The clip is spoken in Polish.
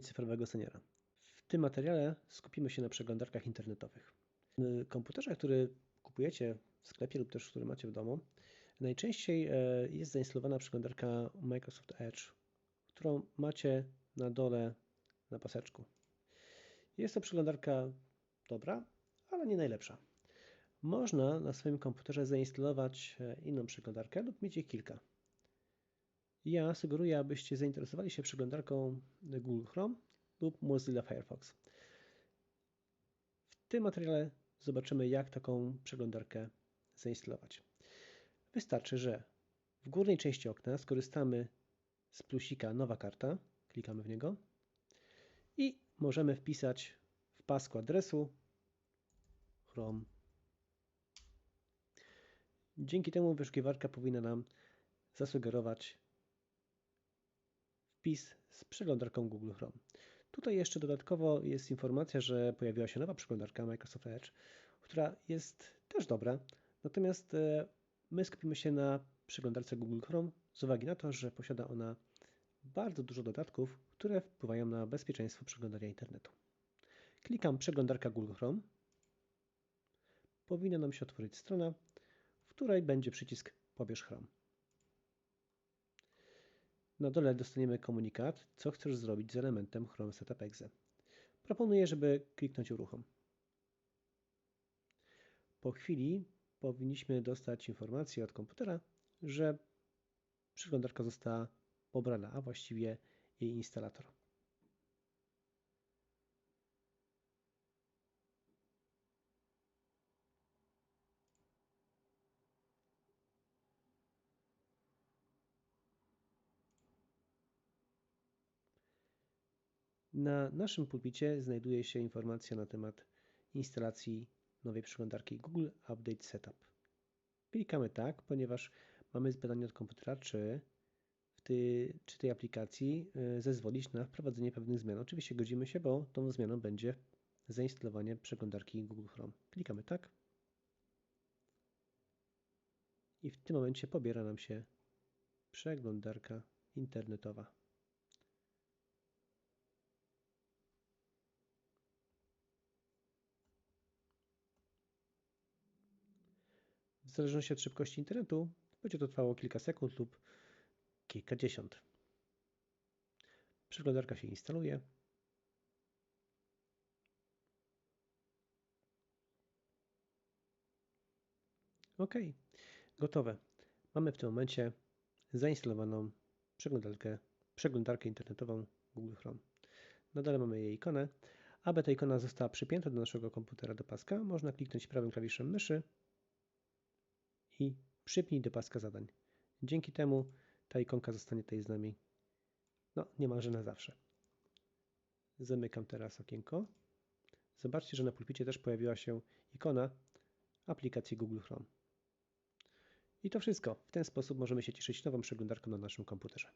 uruchomić cyfrowego seniora. W tym materiale skupimy się na przeglądarkach internetowych. W komputerze, który kupujecie w sklepie lub też który macie w domu, najczęściej e, jest zainstalowana przeglądarka Microsoft Edge, którą macie na dole na paseczku. Jest to przeglądarka dobra, ale nie najlepsza. Można na swoim komputerze zainstalować e, inną przeglądarkę lub mieć ich kilka. Ja sugeruję, abyście zainteresowali się przeglądarką Google Chrome lub Mozilla Firefox. W tym materiale zobaczymy, jak taką przeglądarkę zainstalować. Wystarczy, że w górnej części okna skorzystamy z plusika Nowa karta, klikamy w niego i możemy wpisać w pasku adresu Chrome. Dzięki temu wyszukiwarka powinna nam zasugerować wpis z przeglądarką Google Chrome. Tutaj jeszcze dodatkowo jest informacja, że pojawiła się nowa przeglądarka Microsoft Edge, która jest też dobra, natomiast e, my skupimy się na przeglądarce Google Chrome z uwagi na to, że posiada ona bardzo dużo dodatków, które wpływają na bezpieczeństwo przeglądania internetu. Klikam przeglądarka Google Chrome. Powinna nam się otworzyć strona, w której będzie przycisk Pobierz Chrome. Na dole dostaniemy komunikat, co chcesz zrobić z elementem Chrome Setup Exe. Proponuję, żeby kliknąć uruchom. Po chwili powinniśmy dostać informację od komputera, że przeglądarka została pobrana, a właściwie jej instalator. Na naszym pulpicie znajduje się informacja na temat instalacji nowej przeglądarki Google Update Setup. Klikamy tak, ponieważ mamy zadanie od komputera, czy w tej, czy tej aplikacji y, zezwolić na wprowadzenie pewnych zmian. Oczywiście godzimy się, bo tą zmianą będzie zainstalowanie przeglądarki Google Chrome. Klikamy tak. I w tym momencie pobiera nam się przeglądarka internetowa. W zależności od szybkości internetu będzie to trwało kilka sekund lub kilkadziesiąt. Przeglądarka się instaluje. OK, gotowe. Mamy w tym momencie zainstalowaną przeglądarkę, przeglądarkę internetową Google Chrome. Na dole mamy jej ikonę. Aby ta ikona została przypięta do naszego komputera do paska, można kliknąć prawym klawiszem myszy i przypnij do paska zadań. Dzięki temu ta ikonka zostanie tutaj z nami no, niemalże na zawsze. Zamykam teraz okienko. Zobaczcie, że na pulpicie też pojawiła się ikona aplikacji Google Chrome. I to wszystko. W ten sposób możemy się cieszyć nową przeglądarką na naszym komputerze.